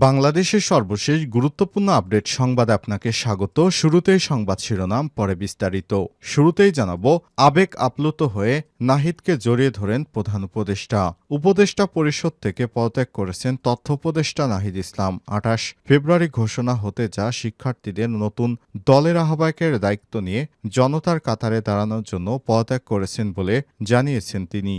বাংলাদেশের সর্বশেষ গুরুত্বপূর্ণ আপডেট সংবাদ আপনাকে স্বাগত। শুরুতেই সংবাদ শিরোনাম, পরে বিস্তারিত। শুরুতেই জানাব, আবেগ আপ্লুত হয়ে নাহিদকে জড়িয়ে ধরেন প্রধান উপদেষ্টা। উপদেষ্টা পরিষদ থেকে পদত্যাগ করেছেন তথ্য উপদেষ্টা নাহিদ ইসলাম। আঠাশ ফেব্রুয়ারি ঘোষণা হতে যা শিক্ষার্থীদের নতুন দলের আহ্বায়কের দায়িত্ব নিয়ে জনতার কাতারে দাঁড়ানোর জন্য পদত্যাগ করেছেন বলে জানিয়েছেন তিনি।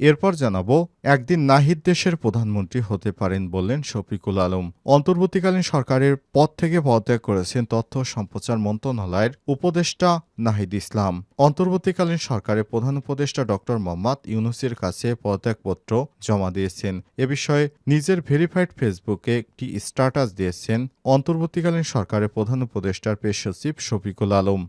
এরপর জানাব, একদিন নাহিদ দেশের প্রধানমন্ত্রী হতে পারেন বললেন শফিকুল আলম। অন্তর্বর্তীকালীন সরকারের পদ থেকে পদত্যাগ করেছেন তথ্য সম্প্রচার মন্ত্রণালয়ের উপদেষ্টা নাহিদ ইসলাম। অন্তর্বর্তীকালীন সরকারের প্রধান উপদেষ্টা ডক্টর মোহাম্মদ ইউনুসের কাছে পদত্যাগপত্র জমা দিয়েছেন। এ বিষয়ে নিজের ভেরিফাইড ফেসবুকে একটি স্ট্যাটাস দিয়েছেন অন্তর্বর্তীকালীন সরকারের প্রধান উপদেষ্টার পেশ সচিব শফিকুল আলম।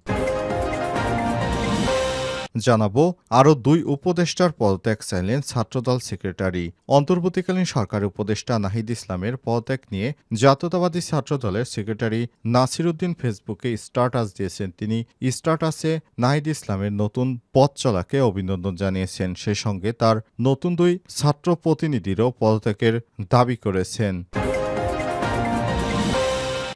জানাব, আরও দুই উপদেষ্টার পদত্যাগ চাইলেন ছাত্রদল সেক্রেটারি। অন্তর্বর্তীকালীন সরকারের উপদেষ্টা নাহিদ ইসলামের পদত্যাগ নিয়ে জাতীয়তাবাদী ছাত্রদলের সেক্রেটারি নাসির উদ্দিন ফেসবুকে স্টার্টাস দিয়েছেন তিনি। স্ট্যাটাসে নাহিদ ইসলামের নতুন পথ চলাকে অভিনন্দন জানিয়েছেন। সে সঙ্গে তার নতুন দুই ছাত্র প্রতিনিধিরও পদত্যাগের দাবি করেছেন।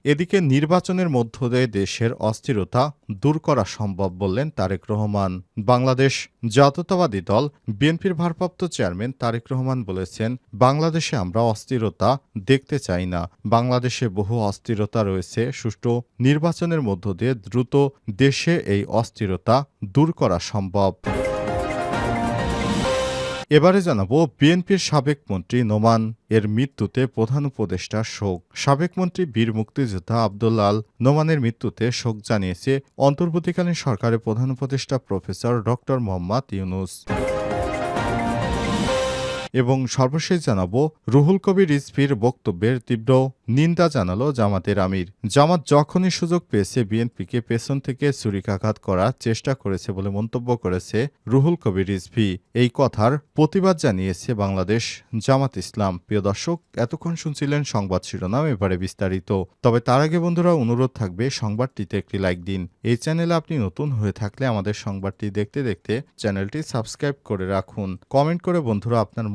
এদিকে নির্বাচনের মধ্য দিয়ে দেশের অস্থিরতা দূর করা সম্ভব বললেন তারেক রহমান। বাংলাদেশ জাতীয়তাবাদী দল, বিএনপির ভারপ্রাপ্ত চেয়ারম্যান তারেক রহমান বলেছেন, বাংলাদেশে আমরা অস্থিরতা দেখতে চাই না। বাংলাদেশে বহু অস্থিরতা রয়েছে। সুষ্ঠু নির্বাচনের মধ্য দিয়ে দ্রুত দেশে এই অস্থিরতা দূর করা সম্ভব। এবারে জানাব বিএনপির সাবেক মন্ত্রী নোমান, এর মৃত্যুতে প্রধান উপদেষ্টা শোক। সাবেক মন্ত্রী বীর মুক্তিযোদ্ধা আবদুল্লাল নোমানের মৃত্যুতে শোক জানিয়েছে অন্তর্বর্তীকালীন সরকারের প্রধান উপদেষ্টা প্রফেসর ডক্টর মোহাম্মদ ইউনুস। এবং সর্বশেষ জানাব রুহুল কবির রিজভির বক্তব্যের তীব্র নিন্দা জানালো জামাতের আমির। জামাত যখনই সুযোগ পেয়েছে, বিএনপিকে পেছন থেকে ছুরিকাঘাত করার চেষ্টা করেছে বলে মন্তব্য করেছে রুহুল কবির রিজভি এই কথার প্রতিবাদ জানিয়েছে বাংলাদেশ জামাত ইসলাম। প্রিয় দর্শক, এতক্ষণ শুনছিলেন সংবাদ শিরোনাম, এবারে বিস্তারিত। তবে তার আগে বন্ধুরা, অনুরোধ থাকবে সংবাদটিতে একটি লাইক দিন। এই চ্যানেলে আপনি নতুন হয়ে থাকলে আমাদের সংবাদটি দেখতে দেখতে চ্যানেলটি সাবস্ক্রাইব করে রাখুন। কমেন্ট করে বন্ধুরা, আপনার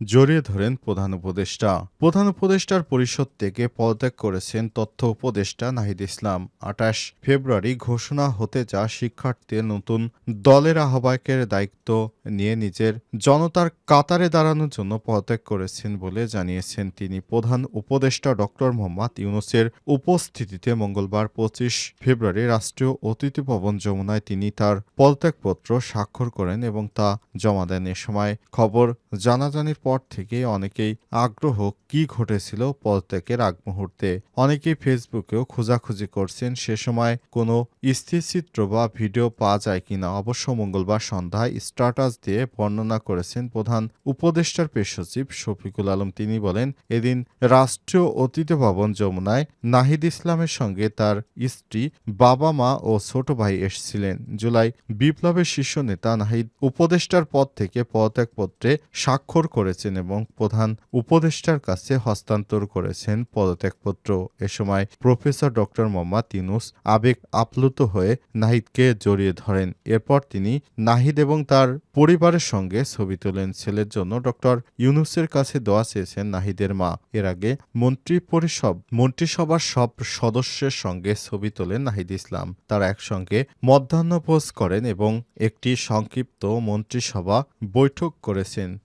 জড়িয়ে ধরেন প্রধান উপদেষ্টা। প্রধান উপদেষ্টার পরিষদ থেকে পদত্যাগ করেছেন তথ্য উপদেষ্টা নাহিদ ইসলাম। আঠাশ ফেব্রুয়ারি ঘোষণা হতে যা শিক্ষার্থীর নতুন দলের আহ্বায়কের দায়িত্ব নিয়ে নিজের জনতার কাতারে দাঁড়ানোর জন্য পদত্যাগ করেছেন বলে জানিয়েছেন তিনি। প্রধান উপদেষ্টা ডক্টর মোহাম্মদ ইউনুসের উপস্থিতিতে মঙ্গলবার পঁচিশ ফেব্রুয়ারি রাষ্ট্রীয় অতিথি ভবন যমুনায় তিনি তার পদত্যাগপত্র স্বাক্ষর করেন এবং তা জমা দেন। এ সময় খবর জানাজানির পর থেকে অনেকেই আগ্রহ কি ঘটেছিল পদত্যাগের আগ মুহূর্তে। অনেকেই ফেসবুকেও খোঁজাখুঁজি করছেন সে সময় কোনো স্থিরচিত্র বা ভিডিও পাওয়া যায় কিনা। অবশ্য মঙ্গলবার সন্ধ্যায় স্ট্যাটাস দিয়ে বর্ণনা করেছেন প্রধান উপদেষ্টার পেশ সচিব শফিকুল আলম। তিনি বলেন, এদিন রাষ্ট্রীয় অতিথি ভবন যমুনায় নাহিদ ইসলামের সঙ্গে তার স্ত্রী, বাবা মা ও ছোট ভাই এসেছিলেন। জুলাই বিপ্লবের শীর্ষ নেতা নাহিদ উপদেষ্টার পদ থেকে পদত্যাগপত্রে স্বাক্ষর করেছেন। এবং প্রধান উপদেষ্টার কাছে হস্তান্তর করেছেন পদত্যাগপত্র। এ সময় প্রফেসর ডক্টর মোহাম্মদ ইউনুস আবেগ আপ্লুত হয়ে নাহিদকে জড়িয়ে ধরেন। এরপর তিনি নাহিদ এবং তার পরিবারের সঙ্গে ছবি তোলেন। ছেলের জন্য ডক্টর ইউনুসের কাছে দোয়া চেয়েছেন নাহিদের মা। এর আগে মন্ত্রী পরিষদ মন্ত্রিসভার সব সদস্যের সঙ্গে ছবি তোলেন নাহিদ ইসলাম। তারা একসঙ্গে মধ্যাহ্ন মধ্যাহ্নভোজ করেন এবং একটি সংক্ষিপ্ত মন্ত্রিসভা বৈঠক করেছেন।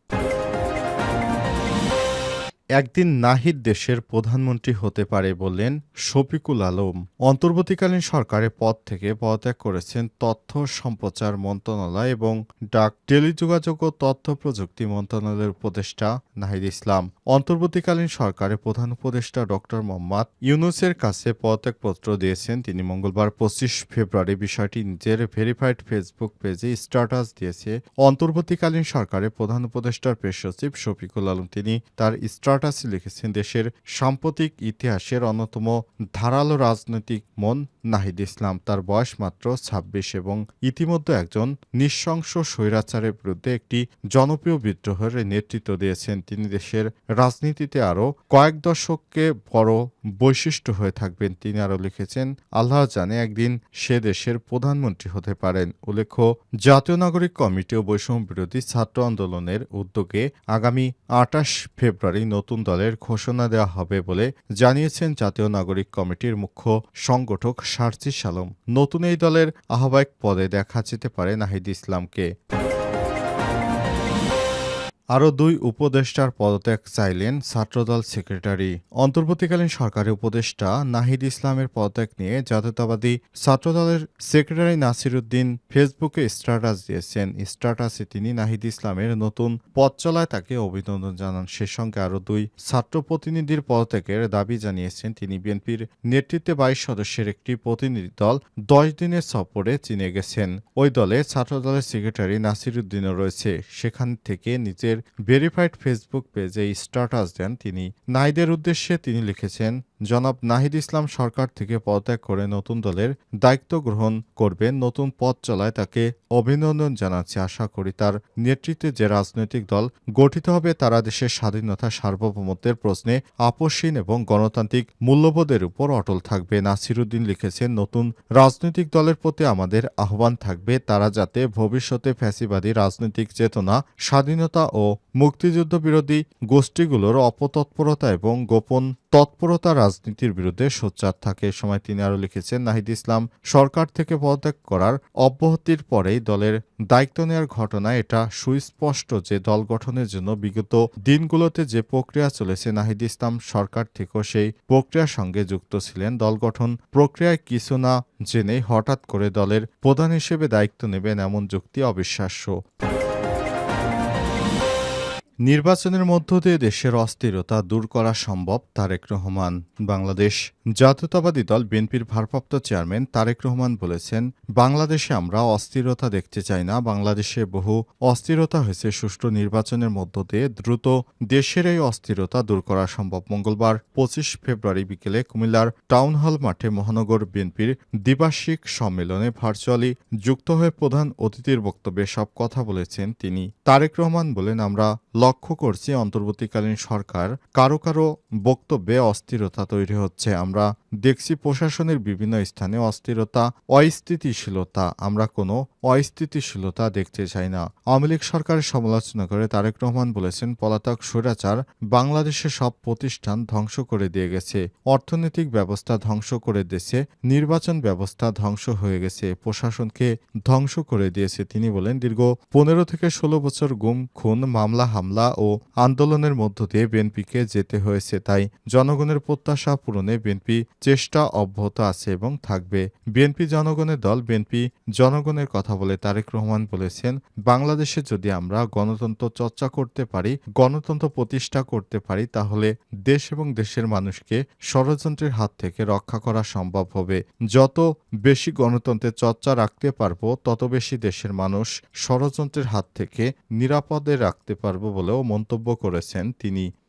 একদিন নাহিদ দেশের প্রধানমন্ত্রী হতে পারে বললেন, শফিকুল আলম, অন্তর্বর্তীকালীন সরকারের পদ থেকে পদত্যাগ করেছেন তথ্য সম্প্রচার মন্ত্রণালয় এবং ডাক টেলিযোগাযোগ ও তথ্য প্রযুক্তি মন্ত্রণালয়ের উপদেষ্টা নাহিদ ইসলাম। অন্তর্বর্তীকালীন সরকারের প্রধান উপদেষ্টা ডক্টর মোহাম্মদ ইউনুসের কাছে পদত্যাগপত্র দিয়েছেন। তিনি মঙ্গলবার পঁচিশ ফেব্রুয়ারি বিষয়টি নিজের ভেরিফাইড ফেসবুক পেজে স্ট্যাটাস দিয়েছে। অন্তর্বর্তীকালীন সরকারের প্রধান উপদেষ্টার পেশ সচিব শফিকুল আলম। তিনি তার স্ট্যাটাস স্ট্যাটাসে লিখেছেন, দেশের সাম্প্রতিক ইতিহাসের অন্যতম ধারালো রাজনৈতিক মন নাহিদ ইসলাম। তার বয়স মাত্র ছাব্বিশ এবং ইতিমধ্যে একজন নৃশংস স্বৈরাচারের বিরুদ্ধে একটি জনপ্রিয় বিদ্রোহের নেতৃত্ব দিয়েছেন। তিনি দেশের রাজনীতিতে আরও কয়েক দশককে বড় বৈশিষ্ট্য হয়ে থাকবেন। তিনি আরও লিখেছেন, আল্লাহ জানে একদিন সে দেশের প্রধানমন্ত্রী হতে পারেন। উল্লেখ্য, জাতীয় নাগরিক কমিটি ও বৈষম্য বিরোধী ছাত্র আন্দোলনের উদ্যোগে আগামী আটাশ ফেব্রুয়ারি নতুন দলের ঘোষণা দেওয়া হবে বলে জানিয়েছেন জাতীয় নাগরিক কমিটির মুখ্য সংগঠক সার্চি সালম। নতুন এই দলের আহ্বায়ক পদে দেখা যেতে পারে নাহিদ ইসলামকে। আরও দুই উপদেষ্টার পদত্যাগ চাইলেন ছাত্রদল সেক্রেটারি। অন্তর্বর্তীকালীন সরকারি উপদেষ্টা নাহিদ ইসলামের পদত্যাগ নিয়ে জাতীয়তাবাদী ছাত্রদলের সেক্রেটারি নাসিরুদ্দিন ফেসবুকে স্ট্যাটাস দিয়েছেন। স্ট্যাটাসে তিনি নাহিদ ইসলামের নতুন পথ চলায় তাকে অভিনন্দন জানান। সে সঙ্গে আরও দুই ছাত্র প্রতিনিধির পদত্যাগের দাবি জানিয়েছেন তিনি। বিএনপির নেতৃত্বে বাইশ সদস্যের একটি প্রতিনিধি দল দশ দিনের সফরে চীনে গেছেন। ওই দলে ছাত্রদলের সেক্রেটারি নাসিরুদ্দিনও রয়েছে। সেখান থেকে নিজের ভেরিফাইড ফেসবুক পেজে স্ট্যাটাস দেন তিনি। নাইদের উদ্দেশ্যে তিনি লিখেছেন জনাব নাহিদ ইসলাম সরকার থেকে পদত্যাগ করে নতুন দলের দায়িত্ব গ্রহণ করবেন নতুন পথ চলায় তাকে অভিনন্দন জানাচ্ছি। আশা করি তার নেতৃত্বে যে রাজনৈতিক দল গঠিত হবে, তারা দেশের স্বাধীনতা সার্বভৌমত্বের প্রশ্নে আপসীন এবং গণতান্ত্রিক মূল্যবোধের উপর অটল থাকবে। নাসিরুদ্দিন লিখেছেন, নতুন রাজনৈতিক দলের প্রতি আমাদের আহ্বান থাকবে। তারা যাতে ভবিষ্যতে ফ্যাসিবাদী রাজনৈতিক চেতনা, স্বাধীনতা ও মুক্তিযুদ্ধ বিরোধী গোষ্ঠীগুলোর অপতৎপরতা এবং গোপন তৎপরতা রাজনীতির বিরুদ্ধে সোচ্চার থাকে সময় তিনি আরও লিখেছেন, নাহিদ ইসলাম সরকার থেকে পদত্যাগ করার অব্যাহতির পরেই দলের দায়িত্ব নেওয়ার ঘটনায় এটা সুস্পষ্ট যে দল গঠনের জন্য বিগত দিনগুলোতে যে প্রক্রিয়া চলেছে, নাহিদ ইসলাম সরকার থেকেও সেই প্রক্রিয়ার সঙ্গে যুক্ত ছিলেন। দল গঠন প্রক্রিয়ায় কিছু না জেনে হঠাৎ করে দলের প্রধান হিসেবে দায়িত্ব নেবেন এমন যুক্তি অবিশ্বাস্য। নির্বাচনের মধ্য দিয়ে দেশের অস্থিরতা দূর করা সম্ভব তারেক রহমান। বাংলাদেশ জাতীয়তাবাদী দল বিএনপির ভারপ্রাপ্ত চেয়ারম্যান তারেক রহমান বলেছেন, বাংলাদেশে আমরা অস্থিরতা দেখতে চাই না। বাংলাদেশে বহু অস্থিরতা হয়েছে। সুষ্ঠু নির্বাচনের মধ্য দিয়ে দ্রুত দেশের এই অস্থিরতা দূর করা সম্ভব। মঙ্গলবার পঁচিশ ফেব্রুয়ারি বিকেলে কুমিল্লার টাউন হল মাঠে মহানগর বিএনপির দ্বিবার্ষিক সম্মেলনে ভার্চুয়ালি যুক্ত হয়ে প্রধান অতিথির বক্তব্যে সব কথা বলেছেন তিনি। তারেক রহমান বলেন, আমরা লক্ষ্য করছি অন্তর্বর্তীকালীন সরকার কারও কারও বক্তব্যে অস্থিরতা তৈরি হচ্ছে। আমরা দেখছি প্রশাসনের বিভিন্ন স্থানে অস্থিরতা, অস্থিতিশীলতা। আমরা কোনো অস্থিতিশীলতা দেখতে চাই না। আওয়ামী লীগ সরকারের সমালোচনা করে তারেক রহমান বলেছেন, পলাতক স্বৈরাচার বাংলাদেশের সব প্রতিষ্ঠান ধ্বংস করে দিয়ে গেছে। অর্থনৈতিক ব্যবস্থা ধ্বংস করে দিয়েছে, নির্বাচন ব্যবস্থা ধ্বংস হয়ে গেছে, প্রশাসনকে ধ্বংস করে দিয়েছে তিনি বলেন। দীর্ঘ পনেরো থেকে ষোলো বছর গুম, খুন, মামলা, হামলা ও আন্দোলনের মধ্য দিয়ে বিএনপিকে যেতে হয়েছে, তাই জনগণের প্রত্যাশা পূরণে বিএনপি চেষ্টা অব্যাহত আছে এবং থাকবে। বিএনপি জনগণের দল, বিএনপি জনগণের কথা বলে তারেক রহমান বলেছেন, বাংলাদেশে যদি আমরা গণতন্ত্র চর্চা করতে পারি, গণতন্ত্র প্রতিষ্ঠা করতে পারি, তাহলে দেশ এবং দেশের মানুষকে ষড়যন্ত্রের হাত থেকে রক্ষা করা সম্ভব হবে। যত বেশি গণতন্ত্রের চর্চা রাখতে পারব, তত বেশি দেশের মানুষ ষড়যন্ত্রের হাত থেকে নিরাপদে রাখতে পারব বলেও মন্তব্য করেছেন তিনি।